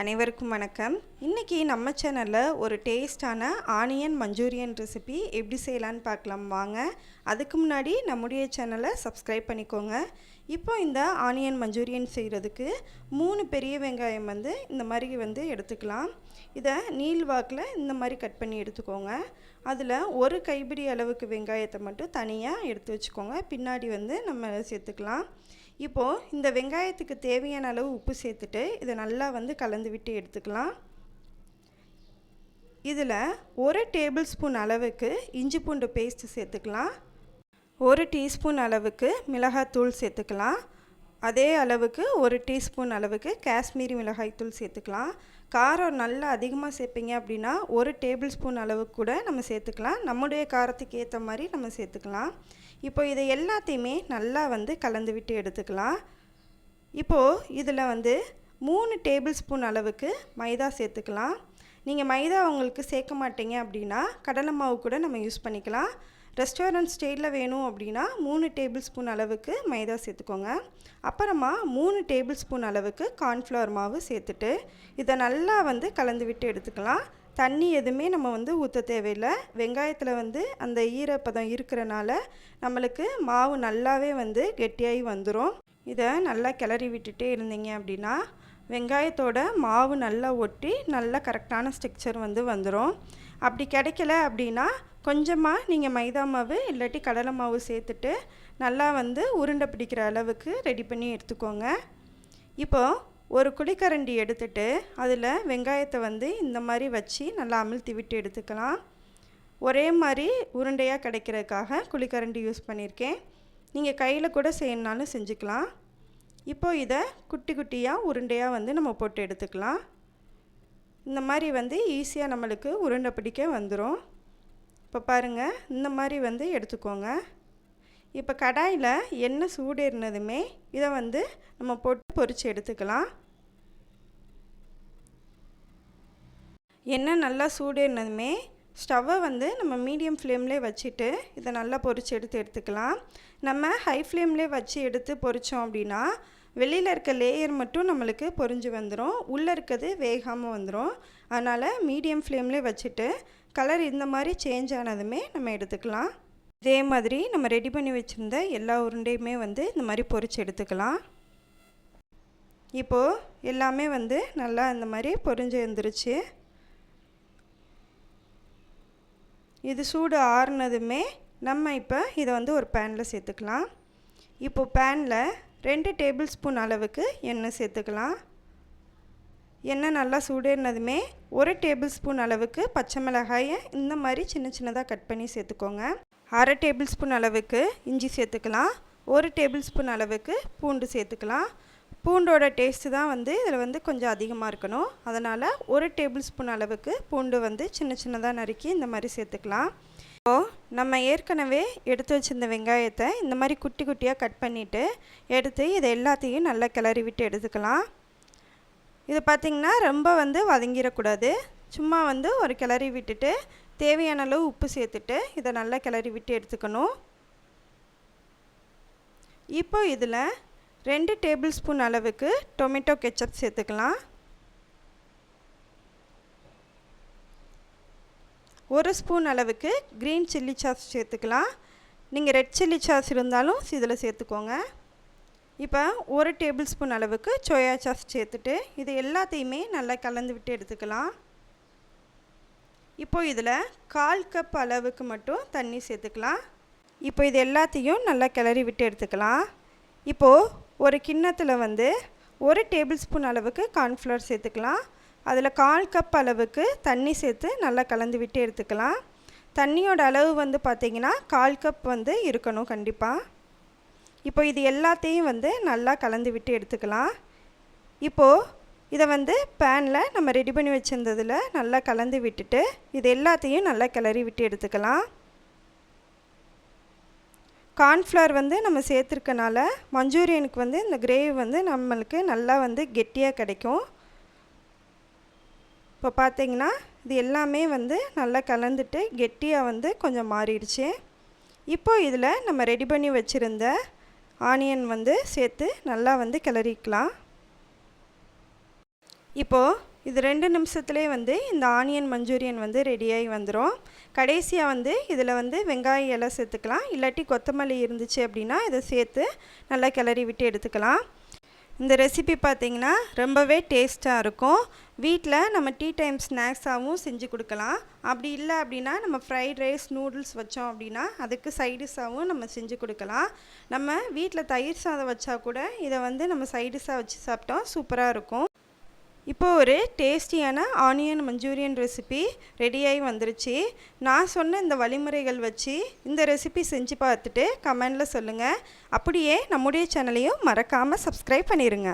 அனைவருக்கும் வணக்கம். இன்றைக்கி நம்ம சேனலில் ஒரு டேஸ்டான ஆனியன் மஞ்சூரியன் ரெசிபி எப்படி செய்யலான்னு பார்க்கலாம் வாங்க. அதுக்கு முன்னாடி நம்முடைய சேனலை சப்ஸ்கிரைப் பண்ணிக்கோங்க. இப்போ இந்த ஆனியன் மஞ்சூரியன் செய்கிறதுக்கு மூணு பெரிய வெங்காயம் வந்து இந்த மாதிரி வந்து எடுத்துக்கலாம். இதை நீல் வாக்கில் இந்த மாதிரி கட் பண்ணி எடுத்துக்கோங்க. அதில் ஒரு கைப்பிடி அளவுக்கு வெங்காயத்தை மட்டும் தனியாக எடுத்து வச்சுக்கோங்க. பின்னாடி வந்து நம்ம சேர்த்துக்கலாம். இப்போது இந்த வெங்காயத்துக்கு தேவையான அளவு உப்பு சேர்த்துட்டு இதை நல்லா வந்து கலந்து விட்டு எடுத்துக்கலாம். இதில் ஒரு டேபிள் ஸ்பூன் அளவுக்கு இஞ்சி பூண்டு பேஸ்ட்டு சேர்த்துக்கலாம். ஒரு டீஸ்பூன் அளவுக்கு மிளகாத்தூள் சேர்த்துக்கலாம். அதே அளவுக்கு ஒரு டீஸ்பூன் அளவுக்கு காஷ்மீரி மிளகாய்த்தூள் சேர்த்துக்கலாம். காரம் நல்லா அதிகமாக சேர்ப்பீங்க அப்படின்னா ஒரு டேபிள் ஸ்பூன் அளவுக்கு கூட நம்ம சேர்த்துக்கலாம். நம்முடைய காரத்துக்கு ஏற்ற மாதிரி நம்ம சேர்த்துக்கலாம். இப்போ இதை எல்லாத்தையுமே நல்லா வந்து கலந்து விட்டு எடுத்துக்கலாம். இப்போது இதில் வந்து மூணு டேபிள் ஸ்பூன் அளவுக்கு மைதா சேர்த்துக்கலாம். நீங்கள் மைதா உங்களுக்கு சேர்க்க மாட்டீங்க அப்படின்னா கடலை மாவு கூட நம்ம யூஸ் பண்ணிக்கலாம். ரெஸ்டாரண்ட் ஸ்டைலில் வேணும் அப்படின்னா மூணு டேபிள் ஸ்பூன் அளவுக்கு மைதா சேர்த்துக்கோங்க. அப்புறமா மூணு டேபிள் ஸ்பூன் அளவுக்கு கார்ன்ஃப்ளவர் மாவு சேர்த்துட்டு இதை நல்லா வந்து கலந்து விட்டு எடுத்துக்கலாம். தண்ணி எதுவுமே நம்ம வந்து ஊற்ற தேவையில்லை. வெங்காயத்தில் வந்து அந்த ஈரப்பதம் இருக்கிறனால நம்மளுக்கு மாவு நல்லாவே வந்து கெட்டியாகி வந்துடும் இதை நல்லா கிளறி விட்டுட்டே இருந்தீங்க அப்படின்னா வெங்காயத்தோட மாவு நல்லா ஒட்டி நல்லா கரெக்டான ஸ்ட்ரக்சர் வந்து வந்துடும் அப்படி கிடைக்கல அப்படின்னா கொஞ்சமாக நீங்கள் மைதா மாவு இல்லாட்டி கடலை மாவு சேர்த்துட்டு நல்லா வந்து உருண்டை பிடிக்கிற அளவுக்கு ரெடி பண்ணி எடுத்துக்கோங்க. இப்போது ஒரு குழிக்கரண்டி எடுத்துட்டு அதில் வெங்காயத்தை வந்து இந்த மாதிரி வச்சு நல்லா அமிழ்த்தி விட்டு எடுத்துக்கலாம். ஒரே மாதிரி உருண்டையாக கிடைக்கிறதுக்காக குழிக்கரண்டி யூஸ் பண்ணியிருக்கேன் நீங்கள் கையில் கூட செய்யணுனாலும் செஞ்சுக்கலாம். இப்போது இதை குட்டி குட்டியாக உருண்டையாக வந்து நம்ம போட்டு எடுத்துக்கலாம். இந்த மாதிரி வந்து ஈஸியாக நம்மளுக்கு உருண்டை பிடிக்க வந்துடும் இப்போ பாருங்கள் இந்த மாதிரி வந்து எடுத்துக்கோங்க. இப்போ கடாயில் எண்ணெய் சூடேறினதுமே இதை வந்து நம்ம போட்டு பொரித்து எடுத்துக்கலாம். எண்ணெய் நல்லா சூடேறினதுமே ஸ்டவ்வை வந்து நம்ம மீடியம் ஃப்ளேம்லேயே வச்சுட்டு இதை நல்லா பொறிச்சு எடுத்து எடுத்துக்கலாம். நம்ம ஹை ஃப்ளேம்லேயே வச்சு எடுத்து பொரித்தோம் அப்படின்னா வெளியில் இருக்க லேயர் மட்டும் நம்மளுக்கு பொரிஞ்சு வந்துடும் உள்ளே இருக்கிறது வேகாமல் வந்துடும் அதனால் மீடியம் ஃப்ளேம்லேயே வச்சுட்டு கலர் இந்த மாதிரி சேஞ்ச் ஆனதுமே நம்ம எடுத்துக்கலாம். இதே மாதிரி நம்ம ரெடி பண்ணி வச்சுருந்த எல்லா உருண்டையுமே வந்து இந்த மாதிரி பொறிச்சு எடுத்துக்கலாம். இப்போது எல்லாமே வந்து நல்லா இந்த மாதிரி பொரிஞ்சு வந்துருச்சு. இது சூடு ஆறுனதுமே நம்ம இப்போ இதை வந்து ஒரு பேனில் சேர்த்துக்கலாம். இப்போது பேனில் ரெண்டு டேபிள் ஸ்பூன் அளவுக்கு எண்ணெய் சேர்த்துக்கலாம். எண்ணெய் நல்லா சூடேறினதுமே ஒரு டேபிள் ஸ்பூன் அளவுக்கு பச்சை மிளகாயை இந்த மாதிரி சின்ன சின்னதாக கட் பண்ணி சேர்த்துக்கோங்க. அரை டேபிள் ஸ்பூன் அளவுக்கு இஞ்சி சேர்த்துக்கலாம். ஒரு டேபிள் ஸ்பூன் அளவுக்கு பூண்டு சேர்த்துக்கலாம். பூண்டோட டேஸ்ட்டு தான் வந்து இதில் வந்து கொஞ்சம் அதிகமாக இருக்கணும். அதனால் ஒரு டேபிள் ஸ்பூன் அளவுக்கு பூண்டு வந்து சின்ன சின்னதாக நறுக்கி இந்த மாதிரி சேர்த்துக்கலாம். இப்போது நம்ம ஏற்கனவே எடுத்து வச்சுருந்த வெங்காயத்தை இந்த மாதிரி குட்டி குட்டியாக கட் பண்ணிவிட்டு எடுத்து இதை எல்லாத்தையும் நல்லா கிளறி விட்டு எடுத்துக்கலாம். இது பார்த்திங்கன்னா ரொம்ப வந்து வதங்கிடக்கூடாது. சும்மா வந்து ஒரு கிளறி விட்டுட்டு தேவையான அளவு உப்பு சேர்த்துட்டு இதை நல்லா கிளறி விட்டு எடுத்துக்கணும். இப்போ இதில் ரெண்டு டேபிள் ஸ்பூன் அளவுக்கு டொமேட்டோ கெச்சப் சேர்த்துக்கலாம். ஒரு ஸ்பூன் அளவுக்கு க்ரீன் சில்லி சாஸ் சேர்த்துக்கலாம். நீங்கள் ரெட் சில்லி சாஸ் இருந்தாலும் இதில் சேர்த்துக்கோங்க. இப்போ ஒரு டேபிள் ஸ்பூன் அளவுக்கு சோயா சாஸ் சேர்த்துட்டு இது எல்லாத்தையுமே நல்லா கலந்து விட்டு எடுத்துக்கலாம். இப்போ இதில் கால் கப் அளவுக்கு மட்டும் தண்ணி சேர்த்துக்கலாம். இப்போ இது எல்லாத்தையும் நல்லா கிளறி விட்டு எடுத்துக்கலாம். இப்போது ஒரு கிண்ணத்தில் வந்து ஒரு டேபிள் ஸ்பூன் அளவுக்கு கார்ன்ஃப்ளவர் சேர்த்துக்கலாம். அதில் கால் கப் அளவுக்கு தண்ணி சேர்த்து நல்லா கலந்து விட்டு எடுத்துக்கலாம். தண்ணியோட அளவு வந்து பார்த்திங்கன்னா கால் கப் வந்து இருக்கணும் கண்டிப்பாக இப்போ இது எல்லாத்தையும் வந்து நல்லா கலந்து விட்டு எடுத்துக்கலாம். இப்போது இதை வந்து பேனில் நம்ம ரெடி பண்ணி வச்சுருந்ததில் நல்லா கலந்து விட்டுட்டு இது எல்லாத்தையும் நல்லா கிளறி விட்டு எடுத்துக்கலாம். கார்ன்ஃப்ளவர் வந்து நம்ம சேர்த்துருக்கனால மஞ்சூரியனுக்கு வந்து இந்த கிரேவி வந்து நம்மளுக்கு நல்லா வந்து கெட்டியாக கிடைக்கும். இப்போ பார்த்தீங்கன்னா இது எல்லாமே வந்து நல்லா கலந்துட்டு கெட்டியாக வந்து கொஞ்சம் மாறிடுச்சு. இப்போ இதில் நம்ம ரெடி பண்ணி வச்சுருந்த ஆனியன் வந்து சேர்த்து நல்லா வந்து கிளறிக்கலாம். இப்போது இது ரெண்டு நிமிஷத்துலேயே வந்து இந்த ஆனியன் மஞ்சூரியன் வந்து ரெடியாகி வந்துடும் கடைசியாக வந்து இதில் வந்து வெங்காயம் இலை சேர்த்துக்கலாம். இல்லாட்டி கொத்தமல்லி இருந்துச்சு அப்படின்னா இதை சேர்த்து நல்லா கிளறி விட்டு எடுத்துக்கலாம். இந்த ரெசிபி பார்த்திங்கன்னா ரொம்பவே டேஸ்ட்டாக இருக்கும். வீட்டில் நம்ம டீ டைம் ஸ்நாக்ஸாகவும் செஞ்சு கொடுக்கலாம். அப்படி இல்லை அப்படின்னா நம்ம ஃப்ரைட் ரைஸ் நூடுல்ஸ் வச்சோம் அப்படின்னா அதுக்கு சைடிஷாகவும் நம்ம செஞ்சு கொடுக்கலாம். நம்ம வீட்டில் தயிர் சாதம் வச்சா கூட இதை வந்து நம்ம சைடிஷாக வச்சு சாப்பிட்டோம் சூப்பராக இருக்கும். இப்போது ஒரு டேஸ்டியான ஆனியன் மஞ்சூரியன் ரெசிபி ரெடியாகி வந்துருச்சு. நான் சொன்ன இந்த வழிமுறைகள் வச்சு இந்த ரெசிபி செஞ்சு பார்த்துட்டு கமெண்டில் சொல்லுங்கள் அப்படியே நம்முடைய சேனலையும் மறக்காமல் சப்ஸ்கிரைப் பண்ணிடுங்க